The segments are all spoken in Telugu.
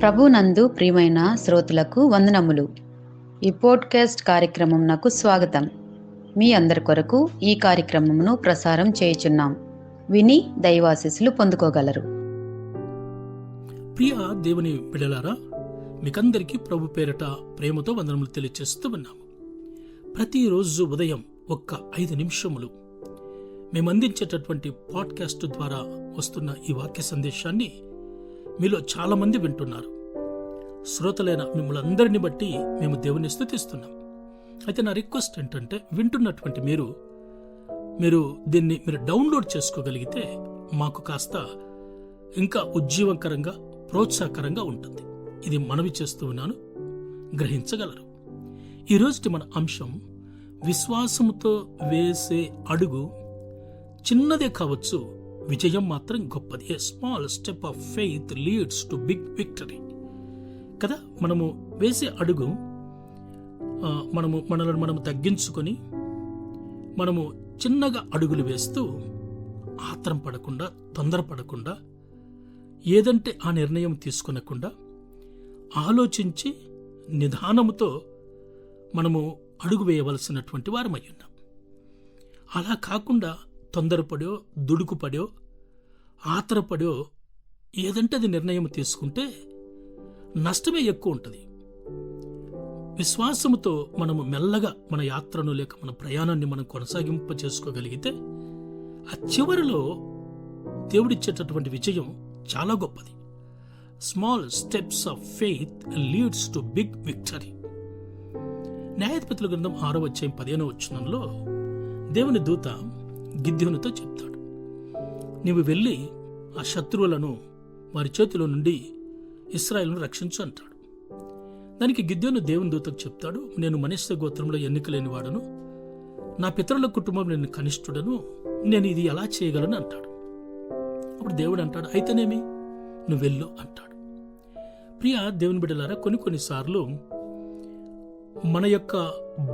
ప్రభునందు ప్రియమైన శ్రోతలకు వందనములు. ఈ పోడ్కాస్ట్ కార్యక్రమం నాకు స్వాగతం. మీ అందరి కొరకు ఈ కార్యక్రమమును ప్రసారం చేయుచున్నాం. విని దైవాశీస్సులు పొందుకోగలరు. ప్రియ దేవుని పిల్లలారా మీకందరికీ ప్రభు పేరట ప్రేమతో వందనములు తెలియజేస్తూ ఉన్నాము. ప్రతిరోజు ఉదయం ఒక్క ఐదు నిమిషములు మేము అందించేటటువంటి పాడ్కాస్ట్ ద్వారా వస్తున్న ఈ వాక్య సందేశాన్ని మీలో చాలామంది వింటున్నారు. శ్రోతలైన మిమ్మల్ని అందరిని బట్టి మేము దేవుని స్థుతిస్తున్నాం. అయితే నా రిక్వెస్ట్ ఏంటంటే వింటున్నటువంటి మీరు మీరు దీన్ని మీరు డౌన్లోడ్ చేసుకోగలిగితే మాకు కాస్త ఇంకా ఉజ్జీవకరంగా ప్రోత్సాహకరంగా ఉంటుంది. ఇది మనవి చేస్తూ ఉన్నాను. గ్రహించగలరు. ఈరోజుటి మన అంశం విశ్వాసముతో వేసే అడుగు చిన్నదే కావచ్చు విజయం మాత్రం గొప్పది. A small step of faith leads to big victory కదా? మనము వేసే అడుగు మనము మనలను మనము తగ్గించుకొని మనము చిన్నగా అడుగులు వేస్తూ ఆత్రం పడకుండా తొందరపడకుండా ఏదంటే ఆ నిర్ణయం తీసుకునకుండా ఆలోచించి నిదానముతో మనము అడుగు వేయవలసినటువంటి వారమై ఉన్నాం అలా కాకుండా తొందరపడో దుడుకుపడో ఆతరపడో ఏదంటే అది నిర్ణయం తీసుకుంటే నష్టమే ఎక్కువ ఉంటుంది. విశ్వాసముతో మనము మెల్లగా మన యాత్రను లేక మన ప్రయాణాన్ని మనం కొనసాగింప చేసుకోగలిగితే ఆ చివరిలో దేవుడిచ్చేటటువంటి విజయం చాలా గొప్పది. Small steps of faith leads to big victory న్యాయాధిపతుల గ్రంథం ఆరో అధ్యాయం పదిహేనో వచ్చినంలో దేవుని దూత గిద్యోనుతో చెప్తాడు. నీవు వెళ్ళి ఆ శత్రువులను వారి చేతిలో నుండి ఇస్రాయల్ను రక్షించు అంటాడు. దానికి గిద్యోను దేవుని దూతకు చెప్తాడు నేను మనిషి గోత్రంలో ఎన్నికలేని వాడను. నా పితరుల కుటుంబం నేను కనిష్ఠుడను. నేను ఇది ఎలా చేయగలను? అంటాడు. అప్పుడు దేవుడు అంటాడు అయితేనేమి? నువ్వు వెళ్ళు అంటాడు. ప్రియ దేవుని బిడ్డలారా కొన్ని కొన్నిసార్లు మన యొక్క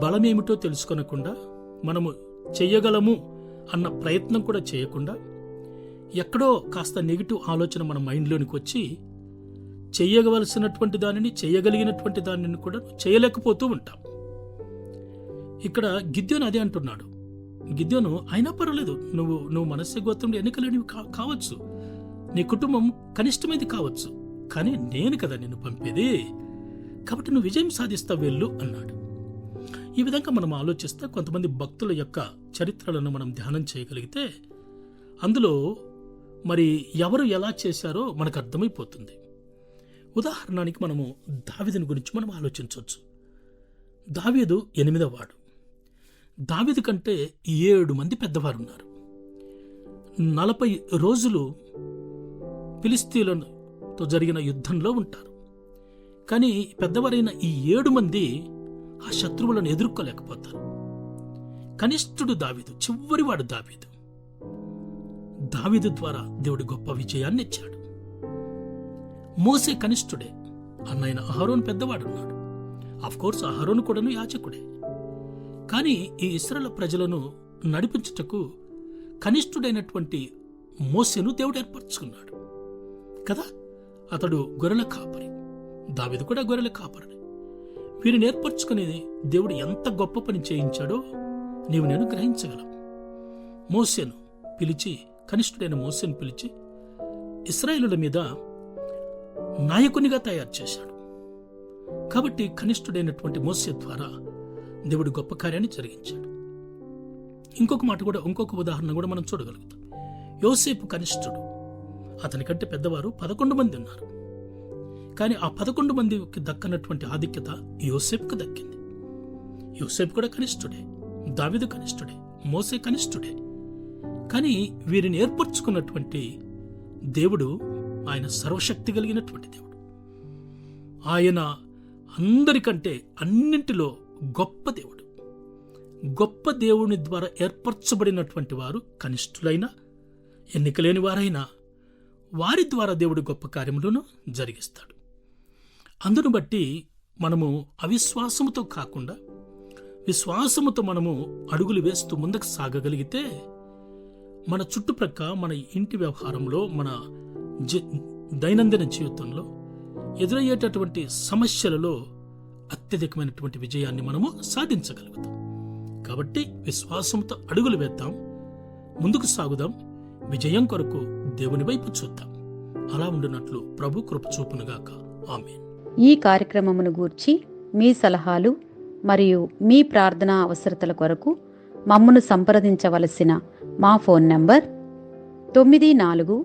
బలమేమిటో తెలుసుకొనకుండా మనము చెయ్యగలము అన్న ప్రయత్నం కూడా చేయకుండా ఎక్కడో కాస్త నెగిటివ్ ఆలోచన మన మైండ్లోనికి వచ్చి చేయవలసినటువంటి దానిని చేయగలిగినటువంటి దానిని కూడా చేయలేకపోతూ ఉంటాం ఇక్కడ గిద్యోను అదే అంటున్నాడు. గిద్యోను అయినా పర్వాలేదు నువ్వు నువ్వు మనస్సు గోత్రంలో ఎన్నికలేనివి కా- కావచ్చు. నీ కుటుంబం కనిష్టమైంది కావచ్చు. కానీ నేను కదా నిన్ను పంపేది. కాబట్టి నువ్వు విజయం సాధిస్తా వెళ్ళు అన్నాడు. ఈ విధంగా మనం ఆలోచిస్తే కొంతమంది భక్తుల యొక్క చరిత్రలను మనం ధ్యానం చేయగలిగితే అందులో మరి ఎవరు ఎలా చేశారో మనకు అర్థమైపోతుంది. ఉదాహరణకి మనము దావిదని గురించి మనం ఆలోచించవచ్చు. దావీదు ఎనిమిదవ వాడు. దావీదు కంటే ఏడు మంది పెద్దవారు ఉన్నారు నలభై రోజులు ఫిలిస్తీన్లతో జరిగిన యుద్ధంలో ఉంటారు. కానీ పెద్దవారైన ఈ ఏడు మంది ఆ శత్రువులను ఎదుర్కోలేకపోతారు. కనిష్ఠుడు దావీదు చివరివాడు దావీదు. దావీదు ద్వారా దేవుడు గొప్ప విజయాన్ని ఇచ్చాడు. మోసే కనిష్ఠుడే. అన్నైన అహరోన్ పెద్దవాడున్నాడు. ఆఫ్ కోర్స్ అహరోను కూడాను యాచకుడే కానీ ఈ ఇస్రాల ప్రజలను నడిపించుటకు కనిష్ఠుడైనటువంటి మోసెను దేవుడు ఏర్పరచుకున్నాడు. కదా? అతడు గొర్రెల కాపరి. దావిది కూడా గొర్రెల కాపరి వీరిని ఏర్పరచుకుని దేవుడు ఎంత గొప్ప పని చేయించాడో నీవు నేను గ్రహించగలం. మోసెను పిలిచి కనిష్ఠుడైన మోసెను పిలిచి ఇస్రాయేలుల మీద నాయకునిగా తయారు చేశాడు. కాబట్టి కనిష్ఠుడైనటువంటి మోసే ద్వారా దేవుడు గొప్ప కార్యాన్ని జరిగించాడు. ఇంకొక మాట కూడా ఇంకొక ఉదాహరణ కూడా మనం చూడగలుగుతాం. యోసేపు కనిష్ఠుడు. అతనికంటే పెద్దవారు పదకొండు మంది ఉన్నారు. కానీ ఆ పదకొండు మందికి దక్కనటువంటి ఆధిక్యత యోసేపుకు దక్కింది. యోసేపు కూడా కనిష్ఠుడే దావిదు కనిష్ఠుడే మోసే కనిష్ఠుడే. కానీ వీరిని ఏర్పరచుకున్నటువంటి దేవుడు ఆయన సర్వశక్తి కలిగినటువంటి దేవుడు. ఆయన అందరికంటే అన్నింటిలో గొప్ప దేవుడు. గొప్ప దేవుని ద్వారా ఏర్పరచబడినటువంటి వారు కనిష్ఠులైన ఎన్నికలేని వారైనా వారి ద్వారా దేవుడు గొప్ప కార్యములను జరిగిస్తాడు. అందును బట్టి మనము అవిశ్వాసముతో కాకుండా విశ్వాసముతో మనము అడుగులు వేస్తూ ముందుకు సాగగలిగితే మన చుట్టుప్రక్క మన ఇంటి వ్యవహారంలో మన దైనందిన జీవితంలో ఎదురయ్యేటటువంటి సమస్యలలో అత్యధికమైనటువంటి విజయాన్ని మనము సాధించగలుగుతాం. కాబట్టి విశ్వాసంతో అడుగులు వేద్దాం ముందుకు సాగుదాం విజయం కొరకు దేవుని వైపు చూద్దాం. అలా ఉండునట్లు ప్రభు కృప చూపునుగాక ఆమె ఈ కార్యక్రమమును గూర్చి మీ సలహాలు మరియు మీ ప్రార్థనా అవసరతల కొరకు మమ్మను సంప్రదించవలసిన మా ఫోన్ నంబర్ తొమ్మిది నాలుగు